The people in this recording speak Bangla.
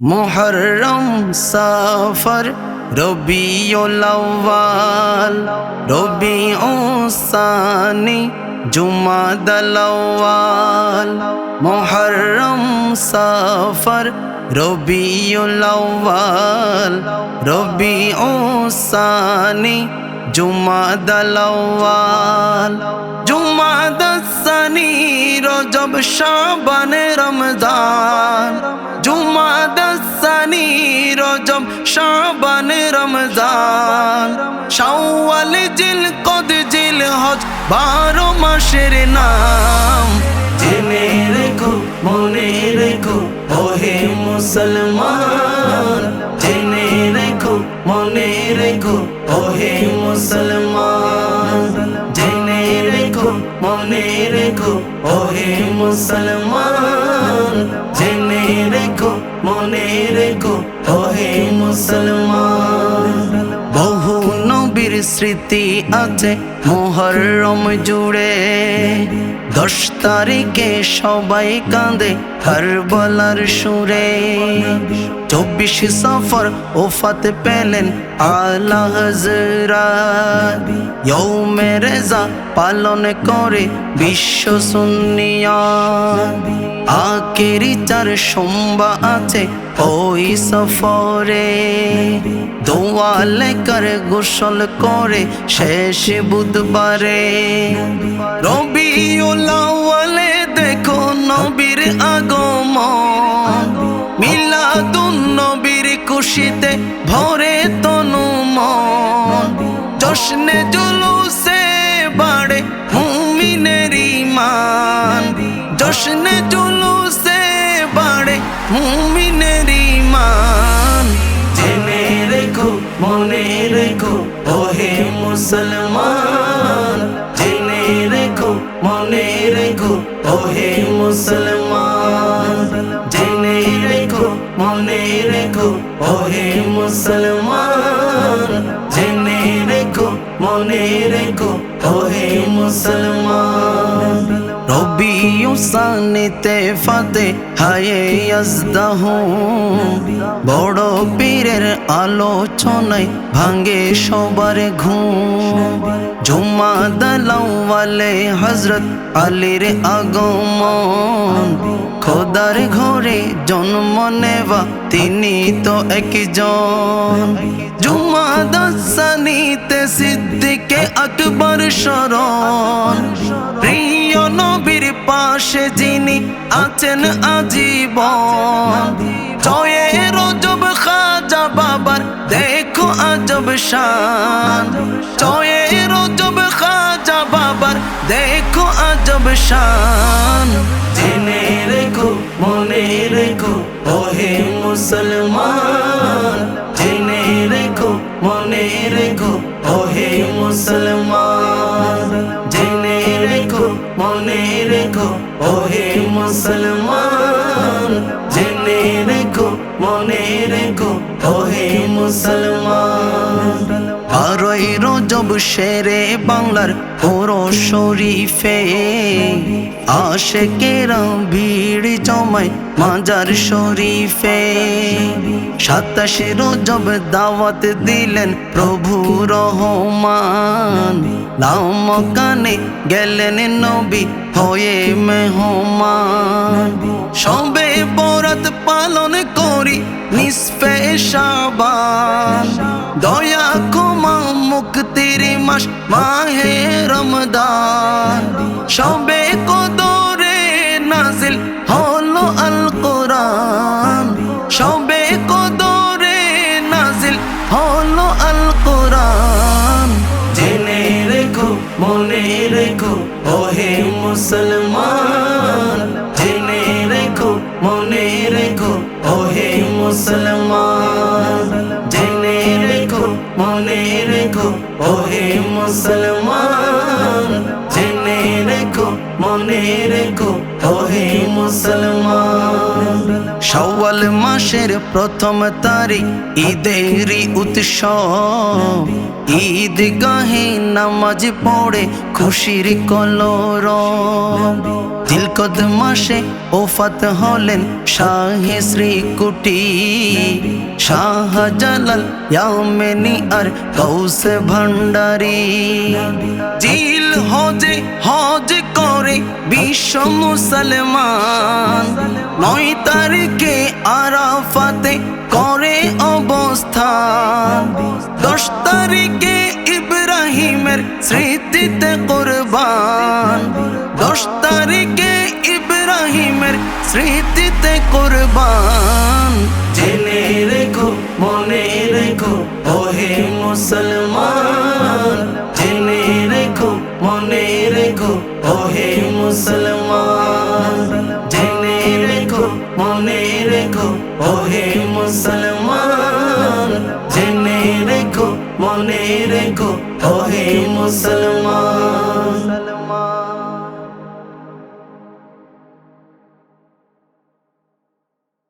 محرم سفر ربیع الاول ربیع الثانی جمعہ دلوال محرم سفر ربیع الاول ربیع الثانی جمعہ دلوال جمعہ সানি রজব শাবান রমজান। জুমাদাসানি রজব শাবান রমজান। শাওয়াল, জিল, কদ, জিল, হজ বারো মাসের নাম। জেনে রেখো, মনে রেখো, ওহে মুসলমান। জেনে রেখো, মনে রেখো, ওহে মুসলমান। মনে রেখো ওহে মুসলমান। জেনে রেখো মনে রেখো ওহে মুসলমান। বহু নবীর স্মৃতি আছে মোহরম জুড়ে দশ তারিখে সবাই কাঁদে কারবালার সুরে। চব্বিশ সফর ওফাত পেলেন আলা হজরাত ইয়ৌমে রেজা পালন করে বিশ্ব সুন্নিয়া। আকেরি চার সোমবা আছে ওই সফরে। দোয়ালে করে গোসল করে শেষ বুধবারে রবিউলাওয়ালে দেখো নবীর আগমন। মিলাদুন নবীর খুশিতে ভরে তনু মন জশ্নে জুলুসে বাড়ে মুমিনের ইমান জশ্নে জুলুসে বাড়ে মুমিনের মনে রেখো, ওহে মুসলমান। জেনে রেখো, মনে রেখো, ওহে মুসলমান। জেনে রেখো, মনে রেখো, ওহে মুসলমান। জেনে রেখো, মনে রেখো, ওহে মুসলমান। রবিউ সানিতে ফাতে হায়ে আজদাহ বড় পীরের আলোচনায় ভাঙ্গে সবার ঘুম। জুমা দালাওয়ালে হজরত আলীর আগমন। খোদার ঘরে জন্ম নেওয়া তিনি তো একজন। জুমা দাসানিতে সিদ্দিকে আকবর শরণ। প্রিয় নবীর পাশে যিনি আছেন আজীবন। জয়ে রজব খাজা বাবার, দেখো আজব শান। জয়ে রজব খাজা বাবার, দেখো আজব শান। জেনে রেখো, মনে রেখো, ওহে মুসলমান। ওহে মুসলমান জেনে রেখো মনে রেখো ওহে মুসলমান। আরই রজব শেরে বাংলার পুরো শরীফে। আশেকেরা ভিড় জমায় মাজার শরীফে। সাতাশে রজব দাওয়াত দিলেন প্রভু রহমান। নাম কানে গেলেন নবী হয়ে মেহমান। সবে বরাত পালন করি শাবান দয়া ক্ষমা মুক্তির মাস, মাহে রমদান। সবে কদরে নাজিল হলো আল কোরআন সবে কদরে নাজিল হলো আল কোরআন জেনে রেখো, মনে রেখো, ওহে মুসলমান। জেনে রেখো, মনে রেখো, ওহে মুসলমান। মনে রেখো ওহে মুসলমান জেনে রেখো মনে রেখো। মুসলমান? শাওয়াল মাসের প্রথম তারিখ ঈদের উৎসব। ঈদ গাহে নামাজ পড়ে খুশির কলর দিলকদ মাসে ওফাত হলেন শাহে শ্রীকুটি। শাহজালাল ইয়ামেনি আর কৌসে ভান্ডারি জিল হজে হজ করে বিশ্ব মুসলমান। নয় তারিখে আরাফাতে করে অবস্থান। দশ তারিখে ইব্রাহিমের স্মৃতিতে কোরবান। দশ তারিখে ইব্রাহিমের স্মৃতিতে কোরবান। জেনে রেখো, মনে রেখো, ওহে মুসলমান। জেনে রেখো, মনে রেখো, ওহে মুসলমান। মনে রেখো ওহে মুসলমান। জেনে রেখো মনে রেখো ওহে মুসলমান।